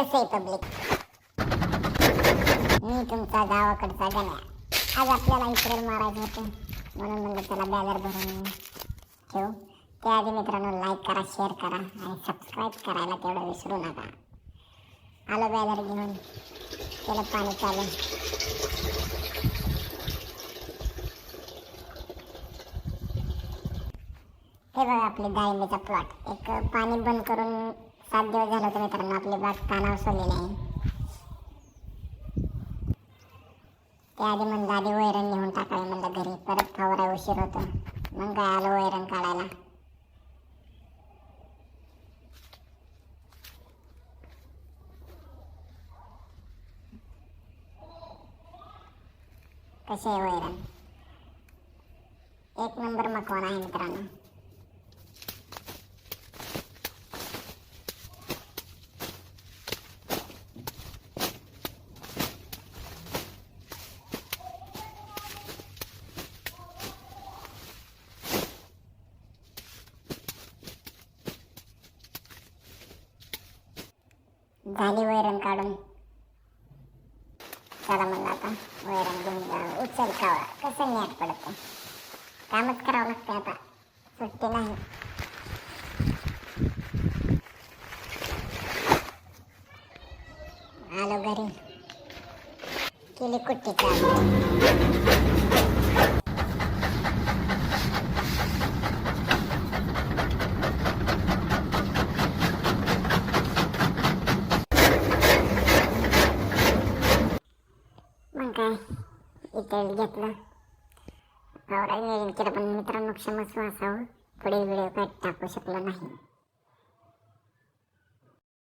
कसं पब्लिक मी तुमचा गावाकडचा गण्या. आज आपल्याला इकडे मारायचं होतं. म्हणून म्हणलं त्याला बॅलर भरून ठेवू? त्याआधी मित्रांनो लाईक करा शेअर करा आणि सबस्क्राईब करायला तेवढं विसरू नका. आलो बॅलर घेऊन. त्याला पाणी चालू. हे बघा आपली डाळिंबीचा प्लॉट एक पाणी बंद करून सात दिवस झालं होतं मित्रांनो आपली बाग कानावर सोडलेली आहे. त्याआधी म्हणलं आधी वैरण नेऊन टाकावे म्हणलं घरी. परत फवारा उशीर होतो. मग काय आलो वैरण काढायला. कसे आहे वैरण? एक नंबर मकवान आहे मित्रांनो. झाली वैरण काढून. चला म्हणलं आता वैरण घेऊन जा उचल कावळा. कसं न्याट पडतं? कामच करावं लागतं आता. सुट्टी नाही आलो घरी. केली कुट्टी चालू का? काय इथे घेतलं. आवडा नियोजन केलं पण मित्रांनो क्षमस्व असावं. पुढे व्हिडिओ काय टाकू शकलो नाही.